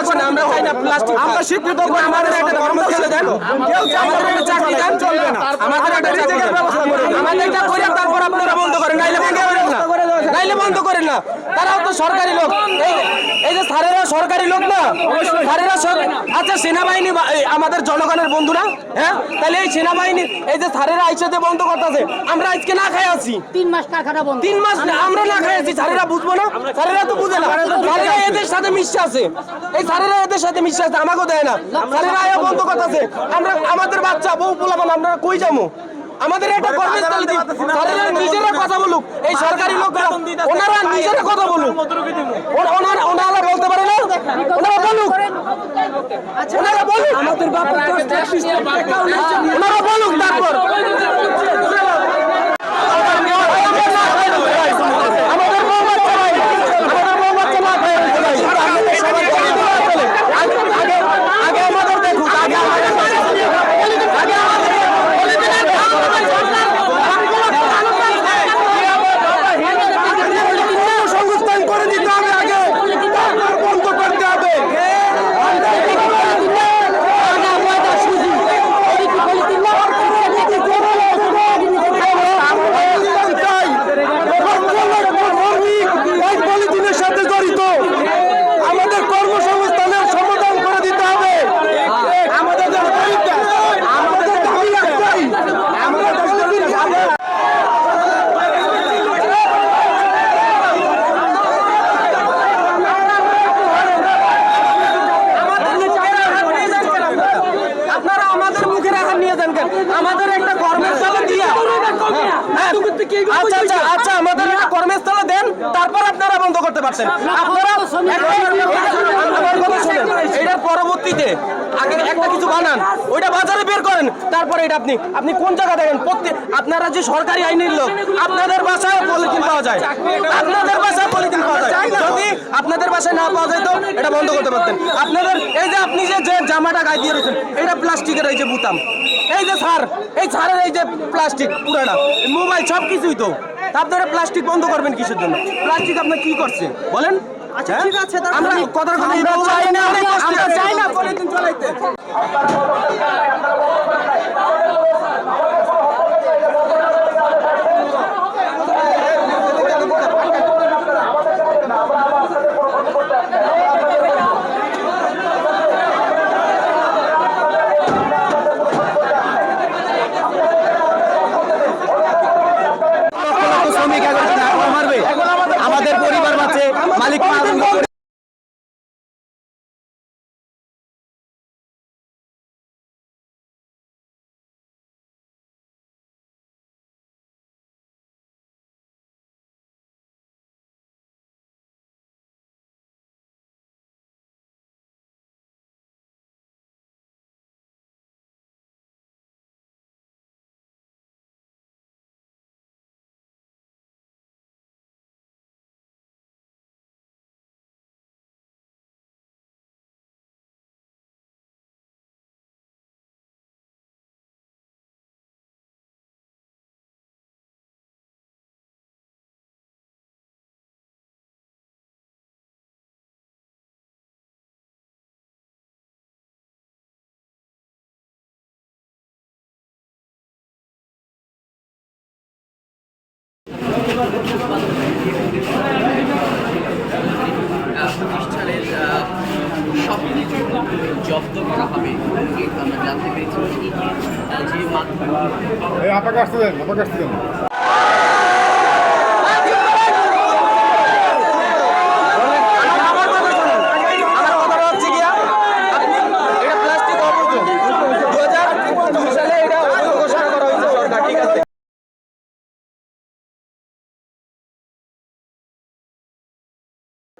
আমরা চাই না প্লাস্টিক আমরা শিক্ষিত আমাদের একটা কর্মস্থলে দেন কেউ আমাদের একটা চাকরি দেন চলবে না। আমাদের একটা চাকরির ব্যবস্থা করুন আমাদের এটা করে তারপর আপনারা বন্ধ করেন নাইলে বন্ধ করেন না। নাইলে বন্ধ করেন না। তারাও তো সরকারি লোক। এই এই যে স্যারেরা সরকারি লোক না স্যারেরা আচ্ছা সেনাবাহিনী আমাদের জনগণের বন্ধু না হ্যাঁ তাহলে এই সেনাবাহিনী এই যে স্যারেরা আইসাতে বন্ধ করতেছে আমরা আজকে না খাই আছি তিন মাস কারখানা বন্ধ তিন মাস না, আমরা না খাই আছি স্যারেরা বুঝব না স্যারেরা তো বুঝে না স্যারেরা এদের সাথে মিশে আছে এই স্যারেরা এদের সাথে মিশে আছে আমাকেও দেয় না স্যারেরা আয়া বন্ধ করতেছে আমরা আমাদের বাচ্চা বউ পোলাপান আমরা কই যাব আমাদের একটা কর্মস্থলে দিন স্যারেরা নিজেরা কথা বলুক এই সরকারি লোকরা ওনারা নিজেরা কথা বলুক ওনা- ওনারা ওনারা বলতে পারে না ওনারা বলুক ওনারা বলুক। আমাদের ওনারা বলুক তারপর আমাদের বউ বাচ্চা নাই আমাদের বউ বাচ্চা না খায় রয়েছে ভাই। আমাদের সবাই আগে আগে- আগে আমাদের দেখুক আগে আমাদের আগে আমাদের সংস্থান করে দিতে হবে আগে তারপর বন্ধ করতে হবে চাই এই পলিথিনের সাথে জড়িত আমাদের কর্মসংস্থানের সমাধান করে দিতে হবে আমাদের দাবি আমাদের দাবি একটাই আমরা পলিথিন খাব আপনারা আমাদের মুখের আঘাত নিয়ে যান কেন আমাদের একটা কর্মস্থলে দিয়া হ্যাঁ, আচ্ছা আচ্ছা আচ্ছা আমাদের কর্মস্থলে দেন তারপর আপনারা বন্ধ করতে পারছেন। আপনারা আমার কথা শুনেন। এটার পরবর্তীতে আগে একটা কিছু বানান ওইটা বাজারে বের করেন তারপরে এটা আপনি আপনি কোন জায়গা দেখেন? প্রত্যেক আপনারা যে সরকারি আইনের লোক আপনাদের বাসায় পলিথিন পাওয়া যায়। আপনাদের বাসায় পলিথিন পাওয়া যায়। যদি আপনাদের বাসায় না পাওয়া যায় তো এটা বন্ধ করতে পারতেন। আপনাদের এই যে আপনি যে যে জামাটা গায়ে দিয়ে রয়েছেন এটা প্লাস্টিকের এই যে বুতাম। এই যে সার এই সারের এই যে প্লাস্টিক পুরানা মোবাইল সব কিছুই তো আপনারা প্লাস্টিক বন্ধ করবেন কিসের জন্য? প্লাস্টিক আপনার কি করছে বলেন। আচ্ছা ঠিক আছে আমরা কথা আমরা চাই না আমরা চাই না পলিথিন চলাইতে। প্রতিষ্ঠানের সব কিছু জব্দ করা হবে। আমরা জানতে পেরেছি এই আপাকে আসতে দেন আপাকে আসতে দেন আমার কথা শুনুন আমার কথাটা হচ্ছে গিয়া আপনি এটা প্লাস্টিক অবৈধ দু হাজার দুই সালে এটা অবৈধ ঘোষণা করা হয়েছে সরকার ঠিক আছে তো